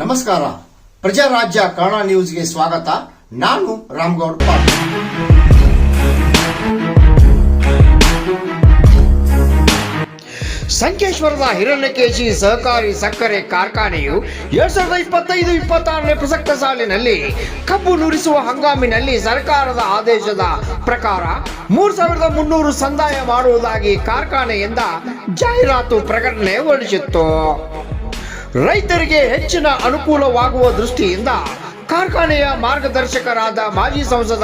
ನಮಸ್ಕಾರ. ಪ್ರಜಾರಾಜ್ಯ ಕನ್ನಡ ನ್ಯೂಸ್ಗೆ ಸ್ವಾಗತ. ನಾನು ರಾಮ್ಗೌಡ್ ಪಾಟೀಲ್. ಸಂಕೇಶ್ವರದ ಹಿರಣ್ಯಕೇಶಿ ಸಹಕಾರಿ ಸಕ್ಕರೆ ಕಾರ್ಖಾನೆಯು ಎರಡ್ ಸಾವಿರದ ಇಪ್ಪತ್ತೈದು, ಇಪ್ಪತ್ತಾರನೇ ಪ್ರಸಕ್ತ ಸಾಲಿನಲ್ಲಿ ಕಬ್ಬು ನುರಿಸುವ ಹಂಗಾಮಿನಲ್ಲಿ ಸರ್ಕಾರದ ಆದೇಶದ ಪ್ರಕಾರ ಮೂರ್ ಸಾವಿರದ ಮುನ್ನೂರು ಸಂದಾಯ ಮಾಡುವುದಾಗಿ ಕಾರ್ಖಾನೆಯಿಂದ ಜಾಹೀರಾತು ಪ್ರಕಟಣೆ ಹೊರಡಿಸಿತ್ತು. ರೈತರಿಗೆ ಹೆಚ್ಚಿನ ಅನುಕೂಲವಾಗುವ ದೃಷ್ಟಿಯಿಂದ ಕಾರ್ಖಾನೆಯ ಮಾರ್ಗದರ್ಶಕರಾದ ಮಾಜಿ ಸಂಸದ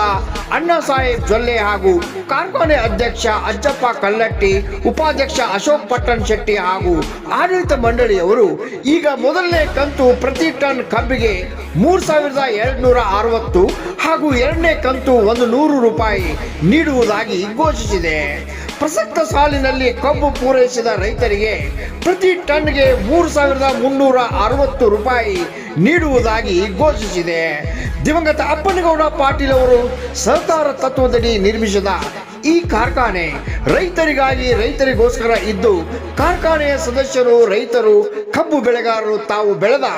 ಅಣ್ಣಾ ಸಾಹೇಬ್ ಜೊಲ್ಲೆ ಹಾಗೂ ಕಾರ್ಖಾನೆ ಅಧ್ಯಕ್ಷ ಅಜ್ಜಪ್ಪ ಕಲ್ಲಟ್ಟಿ, ಉಪಾಧ್ಯಕ್ಷ ಅಶೋಕ್ ಪಟ್ಟಣ್ ಶೆಟ್ಟಿ ಹಾಗೂ ಆಡಳಿತ ಮಂಡಳಿಯವರು ಈಗ ಮೊದಲನೇ ಕಂತು ಪ್ರತಿ ಟನ್ ಕಬ್ಬಿಗೆ ಮೂರು ಸಾವಿರದ ಅರವತ್ತು ಹಾಗೂ ಎರಡನೇ ಕಂತು ಒಂದು ನೂರು ರೂಪಾಯಿ ನೀಡುವುದಾಗಿ ಘೋಷಿಸಿದೆ. ಪ್ರಸಕ್ತ ಸಾಲಿನಲ್ಲಿ ಕಬ್ಬು ಪೂರೈಸಿದ ರೈತರಿಗೆ ಪ್ರತಿ ಟನ್ಗೆ ಮೂರು ಸಾವಿರದ ಮುನ್ನೂರ ಅರವತ್ತು ರೂಪಾಯಿ ನೀಡುವುದಾಗಿ ಘೋಷಿಸಿದೆ. ದಿವಂಗತ ಅಪ್ಪನಗೌಡ ಪಾಟೀಲ್ ಅವರು ಸರ್ಕಾರ ತತ್ವದಡಿ ನಿರ್ಮಿಸಿದ ಈ ಕಾರ್ಖಾನೆ ರೈತರಿಗಾಗಿ ರೈತರಿಗೋಸ್ಕರ ಇದ್ದು, ಕಾರ್ಖಾನೆಯ ಸದಸ್ಯರು, ರೈತರು, ಕಬ್ಬು ಬೆಳೆಗಾರರು ತಾವು ಬೆಳೆದ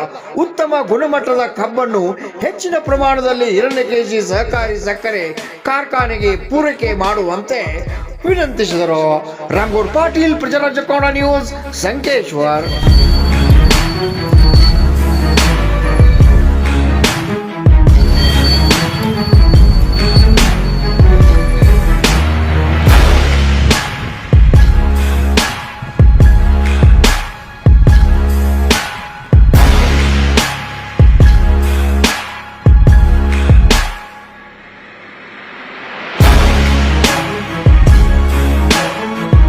ಉತ್ತಮ ಗುಣಮಟ್ಟದ ಕಬ್ಬನ್ನು ಹೆಚ್ಚಿನ ಪ್ರಮಾಣದಲ್ಲಿ ಹಿರಣ್ಯಕೇಶಿ ಸಹಕಾರಿ ಸಕ್ಕರೆ ಕಾರ್ಖಾನೆಗೆ ಪೂರೈಕೆ ಮಾಡುವಂತೆ ವಿನಂತಿಸಿದರು. ರಂಗೂರ್ ಪಾಟೀಲ್ ಪ್ರಜಾರಾಜ್ಯ ಕನ್ನಡ ನ್ಯೂಸ್ ಸಂಕೇಶ್ವರ್.